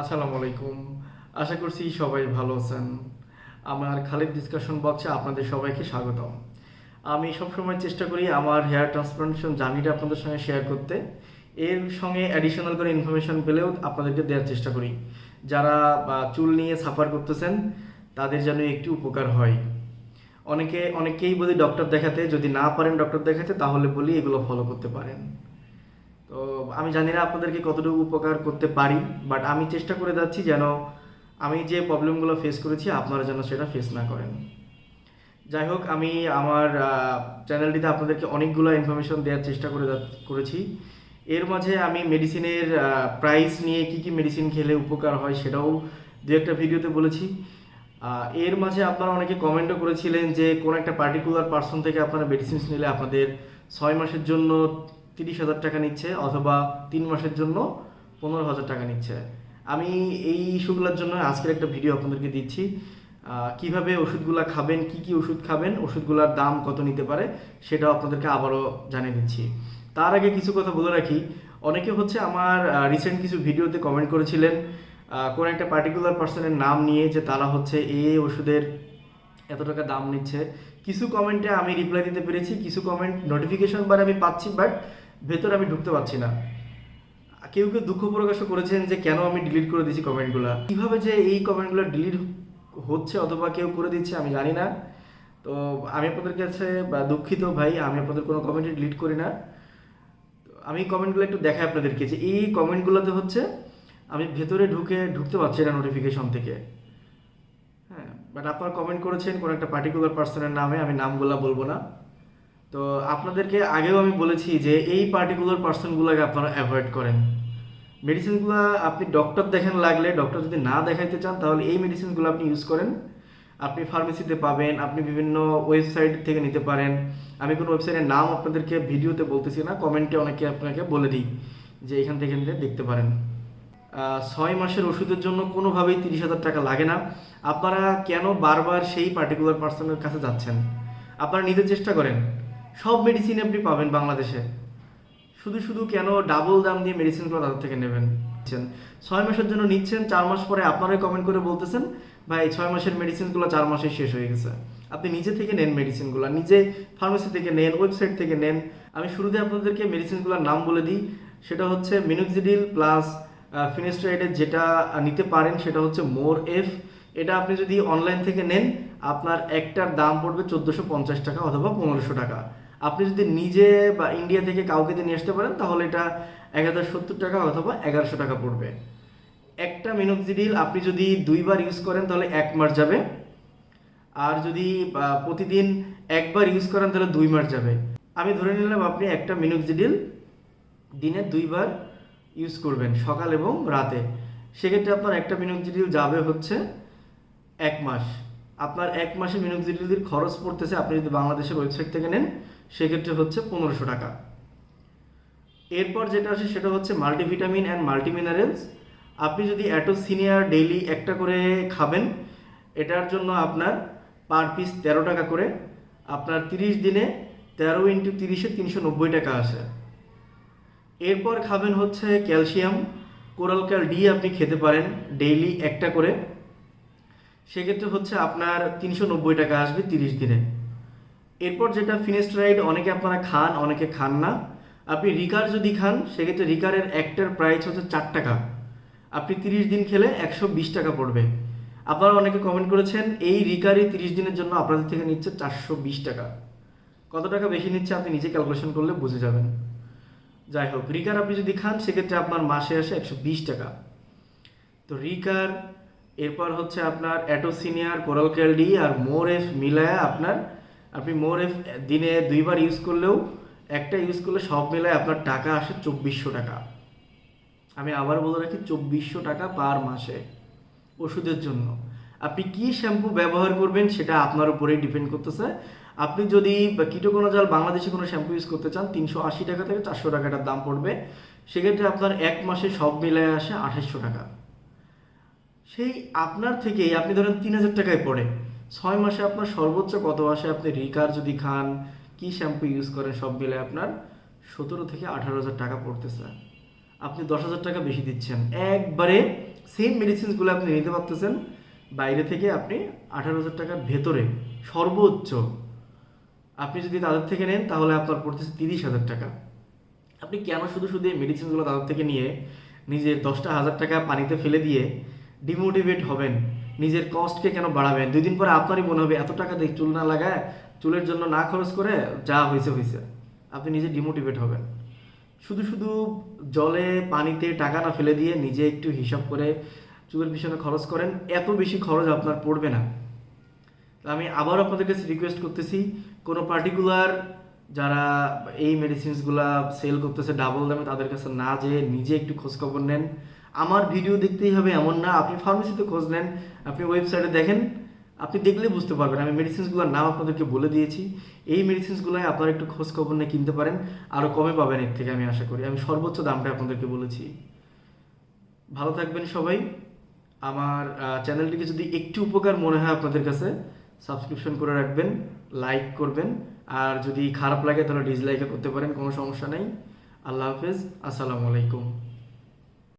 আসসালামু আলাইকুম। আশা করছি সবাই ভালো আছেন। আমার খালিদ ডিসকাশন বক্সে আপনাদের সবাইকে স্বাগতম। আমি সবসময় চেষ্টা করি আমার হেয়ার ট্রান্সপ্লান্টেশন জার্নিটা আপনাদের সঙ্গে শেয়ার করতে। এর সঙ্গে অ্যাডিশনাল করে ইনফরমেশন পেলেও আপনাদেরকে দেওয়ার চেষ্টা করি। যারা চুল নিয়ে সাফার করতেছেন, তাদের যেন একটু উপকার হয়। অনেকে অনেকেই বলি ডক্টর দেখাতে, যদি না পারেন ডক্টর দেখাতে, তাহলে বলি এগুলো ফলো করতে পারেন। তো আমি জানি না আপনাদেরকে কতটুকু উপকার করতে পারি বাট আমি চেষ্টা করে যাচ্ছি যেন আমি যে প্রবলেমগুলো ফেস করেছি, আপনারা যেন সেটা ফেস না করেন। যাই হোক, আমি আমার চ্যানেলটিতে আপনাদেরকে অনেকগুলো ইনফরমেশন দেওয়ার চেষ্টা করে করেছি। এর মাঝে আমি মেডিসিনের প্রাইস নিয়ে কি কি মেডিসিন খেলে উপকার হয় সেটাও দু একটা ভিডিওতে বলেছি। এর মাঝে আপনারা অনেকে কমেন্টও করেছিলেন যে কোন একটা পার্টিকুলার পার্সন থেকে আপনারা মেডিসিন নিলে আপনাদের ছয় মাসের জন্য তিরিশ হাজার টাকা নিচ্ছে অথবা তিন মাসের জন্য পনেরো হাজার টাকা নিচ্ছে। আমি এই ইস্যুগুলোর জন্য আজকের একটা ভিডিও আপনাদেরকে দিচ্ছি। কীভাবে ওষুধগুলো খাবেন, কি কি ওষুধ খাবেন, ওষুধগুলোর দাম কত নিতে পারে সেটাও আপনাদেরকে আবারও জানিয়ে দিচ্ছি। তার আগে কিছু কথা বলে রাখি। অনেকে হচ্ছে আমার রিসেন্ট কিছু ভিডিওতে কমেন্ট করেছিলেন কোন একটা পার্টিকুলার পার্সনের নাম নিয়ে যে তারা হচ্ছে এই ওষুধের এত টাকা দাম নিচ্ছে। কিছু কমেন্টে আমি রিপ্লাই দিতে পেরেছি, কিছু কমেন্ট নোটিফিকেশন বার আমি পাচ্ছি বাট ভেতরে আমি ঢুকতে পারছি না। কেউ কেউ দুঃখ প্রকাশও করেছেন যে, কেন আমি ডিলিট করে দিয়েছি কমেন্টগুলো? কীভাবে যে এই কমেন্টগুলো ডিলিট হচ্ছে অথবা কেউ করে দিচ্ছে, আমি জানি না। তো আমি আপনাদের কাছে, বা দুঃখিত ভাই, আমি আপনাদের কোনো কমেন্টে ডিলিট করি না। আমি কমেন্টগুলো একটু দেখাই আপনাদেরকে যে, এই কমেন্টগুলোতে হচ্ছে, আমি ভেতরে ঢুকে ঢুকতে পারছি না নোটিফিকেশন থেকে। হ্যাঁ বাট আপনারা কমেন্ট করেছেন কোনো একটা পার্টিকুলার পার্সনের নামে, আমি নামগুলো বলব না। তো আপনাদেরকে আগেও আমি বলেছি যে এই পার্টিকুলার পার্সনগুলোকে আপনারা অ্যাভয়েড করেন। মেডিসিনগুলো আপনি ডক্টর দেখেন লাগলে ডক্টর যদি না দেখাইতে চান, তাহলে এই মেডিসিনগুলো আপনি ইউজ করেন। আপনি ফার্মেসিতে পাবেন, আপনি বিভিন্ন ওয়েবসাইট থেকে নিতে পারেন। আমি কোনো ওয়েবসাইটের নাম আপনাদেরকে ভিডিওতে বলতেছি না কমেন্টে অনেকে আপনাকে বলে দিই যে এখান থেকে দেখতে পারেন। ছয় মাসের ওষুধের জন্য কোনোভাবেই তিরিশ হাজার টাকা লাগে না। আপনারা কেন বারবার সেই পার্টিকুলার পার্সনের কাছে যাচ্ছেন? আপনারা নিজের চেষ্টা করেন। সব মেডিসিন আপনি পাবেন বাংলাদেশে। শুধু শুধু কেন ডাবল দাম দিয়ে মেডিসিনগুলো তাদের থেকে নেবেন। ছয় মাসের জন্য নিচ্ছেন, চার মাস পরে আপনারাই কমেন্ট করে বলতেছেন, ভাই, ছয় মাসের মেডিসিনগুলো চার মাসে শেষ হয়ে গেছে। আপনি নিজে থেকে নেন মেডিসিনগুলো নিজে ফার্মেসি থেকে নেন ওয়েবসাইট থেকে নেন। আমি শুরুতে আপনাদেরকে মেডিসিনগুলোর নাম বলে দিই। সেটা হচ্ছে মিনোক্সিডিল প্লাস ফিনেস্ট্রাইডের যেটা নিতে পারেন, সেটা হচ্ছে মোর এফ এটা আপনি যদি অনলাইন থেকে নেন, আপনার একটার দাম পড়বে চোদ্দোশো পঞ্চাশ টাকা অথবা পনেরোশো টাকা। আপনি যদি নিজে বা ইন্ডিয়া থেকে কাউকে দিয়ে নিয়ে আসতে পারেন, তাহলে এটা এক হাজার সত্তর টাকা অথবা এগারোশো টাকা পড়বে। একটা মিনোক্সিডিল আপনি যদি দুইবার ইউজ করেন, তাহলে এক মাস যাবে। আর যদি প্রতিদিন একবার ইউজ করেন, তাহলে দুই মাস যাবে। আমি ধরে নিলাম, আপনি একটা মিনোক্সিডিল দিনে দুইবার ইউজ করবেন, সকাল এবং রাতে। সেক্ষেত্রে আপনার একটা মিনোক্সিডিল যাবে হচ্ছে এক মাস। আপনার এক মাসে মিনোক্সিডিলের খরচ পড়তেছে, আপনি যদি বাংলাদেশের ওয়েবসাইট থেকে নেন সেক্ষেত্রে হচ্ছে পনেরোশো টাকা। এরপর যেটা আসে সেটা হচ্ছে মাল্টিভিটামিন অ্যান্ড মাল্টিমিনারেলস আপনি যদি অ্যাটো সিনিয়র ডেইলি একটা করে খাবেন, এটার জন্য আপনার পার পিস তেরো টাকা করে, আপনার তিরিশ দিনে তেরো ইন্টু তিরিশে তিনশো নব্বই টাকা আসে। এরপর খাবেন হচ্ছে ক্যালসিয়াম কোরাল ক্যাল ডি আপনি খেতে পারেন ডেইলি একটা করে। সেক্ষেত্রে হচ্ছে আপনার তিনশো নব্বই টাকা আসবে তিরিশ দিনে। এরপর যেটা ফিনেস্ট্রাইড অনেকে আপনারা খান, অনেকে খান না। আপনি রিকার যদি খান, সেক্ষেত্রে রিকারের একটার প্রাইস হচ্ছে চার টাকা। আপনি তিরিশ দিন খেলে একশো বিশ টাকা পড়বে। আপনারা অনেকে কমেন্ট করেছেন, এই রিকারই তিরিশ দিনের জন্য আপনাদের থেকে নিচ্ছে চারশো বিশ টাকা। কত টাকা বেশি নিচ্ছে আপনি নিজে ক্যালকুলেশন করলে বুঝে যাবেন। যাই হোক, রিকার আপনি যদি খান, সেক্ষেত্রে আপনার মাসে আসে একশো বিশ টাকা। তো রিকার, এরপর হচ্ছে আপনার অ্যাটোসিনিয়ার কোরাল ক্যালডি আর মোর এফ মিলায়া আপনার আপনি মোর এফ, দিনে দুইবার ইউজ করলেও একটা ইউজ করলে সব মিলায় আপনার টাকা আসে চব্বিশশো টাকা। আমি আবার বলে রাখি, চব্বিশশো টাকা পার মাসে ওষুধের জন্য। আপনি কি শ্যাম্পু ব্যবহার করবেন সেটা আপনার উপরেই ডিপেন্ড করতেছে। আপনি যদি কিটোকোনাজাল বাংলাদেশে কোনো শ্যাম্পু ইউজ করতে চান, তিনশো আশি টাকা থেকে চারশো টাকাটার দাম পড়বে। সেক্ষেত্রে আপনার এক মাসে সব মিলায় আসে আঠাশশো টাকা। সেই আপনার থেকেই, আপনি ধরেন তিন হাজার টাকায় পড়ে ছয় মাসে আপনার সর্বোচ্চ কত আসে? আপনি রিকার যদি খান, কি শ্যাম্পু ইউজ করেন? সব মিলে আপনার সতেরো থেকে আঠারো হাজার টাকা পড়তেছে। আপনি দশ হাজার টাকা বেশি দিচ্ছেন। একবারে সেম মেডিসিনসগুলো আপনি নিতে পারতেছেন, বাইরে থেকে আপনি আঠারো হাজার টাকার ভেতরে সর্বোচ্চ। আপনি যদি তাদের থেকে নেন, তাহলে আপনার পড়তেছে তিরিশ হাজার টাকা। আপনি কেন শুধু শুধু এই মেডিসিনগুলো তাদের থেকে নিয়ে নিজের দশটা হাজার টাকা পানিতে ফেলে দিয়ে ডিমোটিভেট হবেন? নিজের কস্টকে কেন বাড়াবেন? দুই দিন পরে আপনারই মনে হবে, এত টাকা দিয়ে চুল না লাগায়, চুলের জন্য না খরচ করে যা হয়েছে হয়েছে। আপনি নিজে ডিমোটিভেট হবেন। শুধু শুধু জলে, পানিতে টাকা না ফেলে দিয়ে নিজে একটু হিসাব করে চুলের পিছনে খরচ করেন, এত বেশি খরচ আপনার পড়বে না। আমি আবার আপনাদের কাছে রিকোয়েস্ট করতেছি, কোনো পার্টিকুলার যারা এই মেডিসিনসগুলা সেল করতেছে ডাবল দামে, তাদের কাছে না যেয়ে নিজে একটু খোঁজখবর নেন। আমার ভিডিও দেখতেই হবে এমন না। আপনি ফার্মেসিতে খোঁজ নেন, আপনি ওয়েবসাইটে দেখেন, আপনি দেখলে বুঝতে পারবেন। আমি মেডিসিনসগুলোর নাম আপনাদেরকে বলে দিয়েছি। এই মেডিসিনসগুলোই আপনারা একটু খোঁজ খবর নিয়ে কিনতে পারেন আরও কমে পাবেন এর থেকে আমি আশা করি। আমি সর্বোচ্চ দামটা আপনাদেরকে বলেছি। ভালো থাকবেন সবাই। আমার চ্যানেলটিকে যদি একটু উপকার মনে হয় আপনাদের কাছে সাবস্ক্রিপশন করে রাখবেন লাইক করবেন। আর যদি খারাপ লাগে তাহলে ডিসলাইকও করতে পারেন, কোনো সমস্যা নেই। আল্লাহ হাফেজ। আসসালামু আলাইকুম।